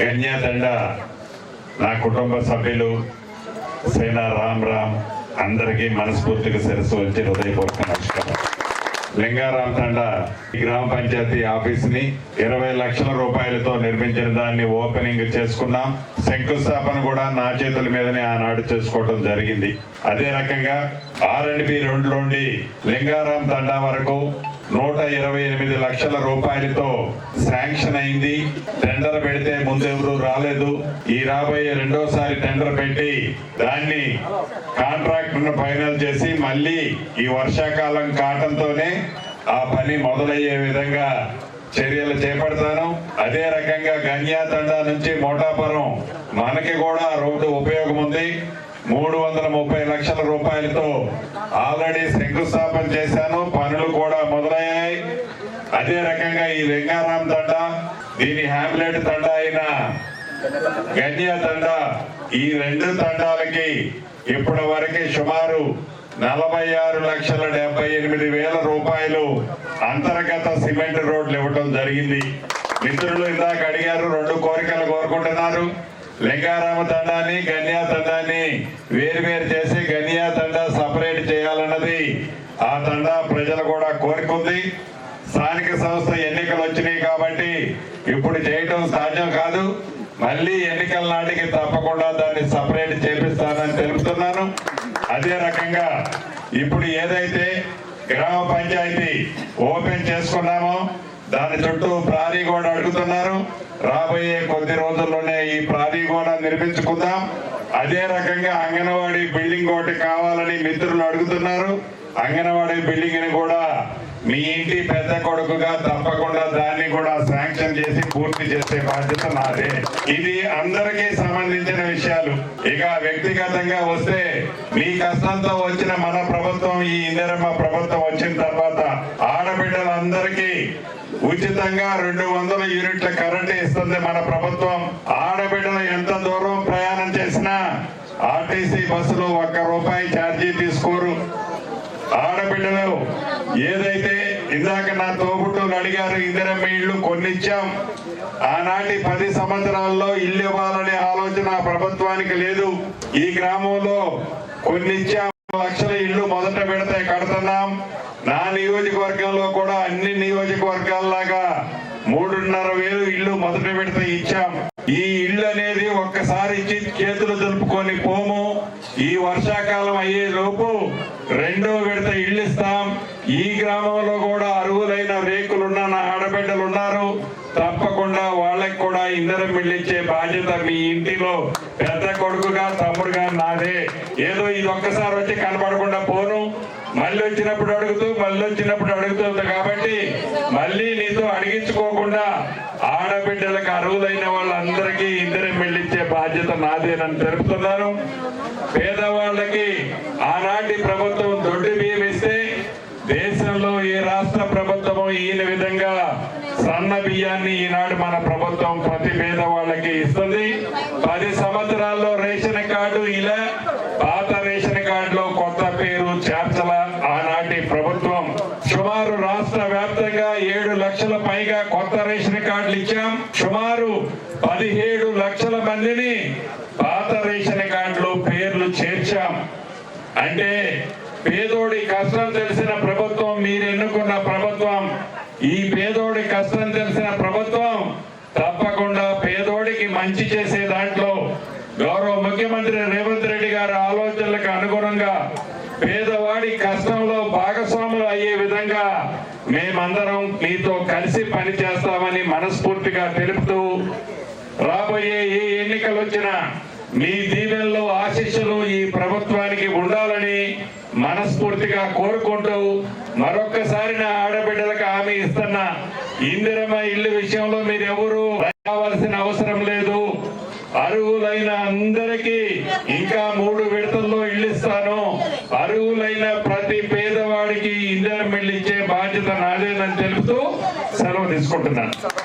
గన్యాదండ నా కుటుంబ సభ్యులు సేనా రామ్ రామ్ అందరికీ మనస్ఫూర్తిగా శిరస్సు వచ్చి హృదయపూర్వక నమస్కారం. లింగారాం తండ ఈ గ్రామ పంచాయతీ ఆఫీస్ని ఇరవై లక్షల రూపాయలతో నిర్మించిన దాన్ని ఓపెనింగ్ చేసుకున్నాం. శంకుస్థాపన కూడా నా చేతుల మీదనే ఆనాడు చేసుకోవడం జరిగింది. అదే రకంగా ఆర్ అండ్ బి రెండు నుండి లింగారాం తండా వరకు నూట ఇరవై ఎనిమిది లక్షల రూపాయలతో శాంక్షన్ అయింది. టెండర్ పెడితే ముందెవరు రాలేదు. ఈ రాబోయే రెండోసారి టెండర్ పెట్టి దాన్ని కాంట్రాక్ట్ ఫైనల్ చేసి మళ్ళీ ఈ వర్షాకాలం కాటంతోనే ఆ పని మొదలయ్యే విధంగా చర్యలు చేపడతాను. అదే రకంగా గన్యా నుంచి మోటాపురం మనకి కూడా రోడ్డు ఉపయోగం ఉంది. మూడు వందల ముప్పై లక్షల రూపాయలతో ఆల్రెడీ శంకుస్థాపన చేశాను. అదే రకంగా ఈ వెంగారాం తండ దీని హామ్లెట్ తండ అయిన గన్య తండ ఈ రెండు తండాలకి ఇప్పటి వరకు సుమారు నలభై ఆరు లక్షల డెబ్బై ఎనిమిది వేల రూపాయలు అంతర్గత సిమెంట్ రోడ్లు ఇవ్వటం జరిగింది. మిత్రులు ఇందాక అడిగారు రెండు కోరికలు కోరుకుంటున్నారు. లింగారామ తండాన్ని గన్యా తండాన్ని వేరు చేసి గన్యా తండా సపరేట్ చేయాలన్నది ఆ తండా ప్రజలు కూడా కోరుకుంది. స్థానిక సంస్థ ఎన్నికలు వచ్చినాయి కాబట్టి ఇప్పుడు చేయటం సాధ్యం కాదు. మళ్ళీ ఎన్నికల నాటికి తప్పకుండా దాన్ని సపరేట్ చేపిస్తానని తెలుపుతున్నాను. అదే రకంగా ఇప్పుడు ఏదైతే గ్రామ పంచాయతీ ఓపెన్ చేసుకున్నామో దాని చుట్టూ ప్రారీ కూడా అడుగుతున్నారు. రాబోయే కొద్ది రోజుల్లోనే ఈ ప్రారీ కూడా నిర్మించుకుందాం. అదే రకంగా అంగన్వాడీ బిల్డింగ్ ఒకటి కావాలని మిత్రులు అడుగుతున్నారు. అంగన్వాడీ బిల్డింగ్ని కూడా మీ ఇంటి పెద్ద కొడుకుగా తప్పకుండా దాన్ని కూడా శాంక్షన్ చేసి పూర్తి చేసే బాధ్యత నాదే. ఇది అందరికీ సంబంధించిన విషయాలు. ఇక వ్యక్తిగతంగా వస్తే మీ కష్టంతో వచ్చిన మన ప్రభుత్వం ఈ ఇందిరమ్మ ప్రభుత్వం వచ్చిన తర్వాత ఆడబిడ్డలందరికీ ఉచితంగా రెండు వందల యూనిట్ల కరెంట్ ఇస్తుంది మన ప్రభుత్వం. ఆడబిడ్డలు ఎంత దూరం ప్రయాణం చేసినా ఆర్టీసీ బస్సులో ఒక్క రూపాయి ఛార్జీ తీసుకోరు. ఆడబిడ్డలు ఏదైతే ఇందాక నా తోబుట్టులు అడిగారు ఇందిరమ్మ ఇళ్ళు కొన్నిచ్చాం. ఆనాటి పది సంవత్సరాల్లో ఇల్లు ఇవ్వాలనే ఆలోచన ప్రభుత్వానికి లేదు. ఈ గ్రామంలో కొన్నిచ్చాం. లక్షల ఇల్లు మొదట పెడితే కడుతున్నాం. నా నియోజకవర్గంలో కూడా అన్ని నియోజకవర్గాల్లాగా మూడున్నర వేలు ఇల్లు మొదట పెడితే ఇచ్చాం. ఈ ఇల్లు అనేది ఒక్కసారి ఇచ్చి చేతులు దులుపుకొని పోము. ఈ వర్షాకాలం అయ్యే లోపు రెండో విడత ఇల్లు ఇస్తాం. ఈ గ్రామంలో కూడా అరువులైన రేకులున్న నా ఆడబిడ్డలు ఉన్నారు. తప్పకుండా వాళ్ళకి కూడా ఇందరం ఇల్లు ఇచ్చే బాధ్యత మీ ఇంటిలో. పెద్ద కొడుకుగా తమ్ముడుగా నాదే. ఏదో ఇది ఒక్కసారి వచ్చి కనపడకుండా పోను. మళ్ళీ వచ్చినప్పుడు అడుగుతూ మళ్ళీ వచ్చినప్పుడు అడుగుతుంది కాబట్టి మళ్ళీ నీతో అడిగించుకోకుండా ఆడబిడ్డలకు అరువులైన వాళ్ళందరికీ ఇందిరం వెళ్ళిచ్చే బాధ్యత నాదేనని తెలుపుతున్నాను. పేదవాళ్ళకి ఆనాటి ప్రభుత్వం దొడ్డి బియ్యం ఇస్తే దేశంలో ఏ రాష్ట్ర ప్రభుత్వము ఈయన విధంగా సన్న బియ్యాన్ని ఈనాడు మన ప్రభుత్వం ప్రతి పేదవాళ్ళకి ఇస్తుంది. పది సంవత్సరాల్లో రేషన్ కార్డు ఇలా పాత రేషన్ కార్డులో కొత్త పేరు చేర్చల ఆనాటి ప్రభుత్వం సుమారు రాష్ట్ర పదిహేడు ఏడు లక్షల పైగా కొత్త రేషన్ కార్డులు ఇచ్చాం. సుమారు పదిహేడు లక్షల మందిని పాత రేషన్ కార్డులో పేర్లు చేర్చాం. అంటే పేదోడి కష్టం తెలిసిన ప్రభుత్వం మీరు ఎన్నుకున్న ప్రభుత్వం ఈ పేదోడి కష్టం తెలిసిన ప్రభుత్వం తప్పకుండా పేదోడికి మంచి చేసే దాంట్లో గౌరవ ముఖ్యమంత్రి రేవంత్ రెడ్డి గారి ఆలోచనలకు అనుగుణంగా పేదవాడి కష్టంలో భాగస్వాములు అయ్యే విధంగా మేమందరం మీతో కలిసి పనిచేస్తామని మనస్ఫూర్తిగా తెలుపుతూ రాబోయే ఏ ఎన్నికలు వచ్చినా మీ దీవెనలో ఆశీస్సులు ఈ ప్రభుత్వానికి ఉండాలని మనస్ఫూర్తిగా కోరుకుంటూ మరొక్కసారి నా ఆడబిడ్డలకు హామీ ఇస్తున్న ఇందిరమ్మ ఇల్లు విషయంలో మీరు ఎవరు రావాల్సిన అవసరం లేదు. అర్హులైన అందరికీ ఇంకా మూడు విడతల్లో ఇల్లు ఇస్తారు పేదవాడికి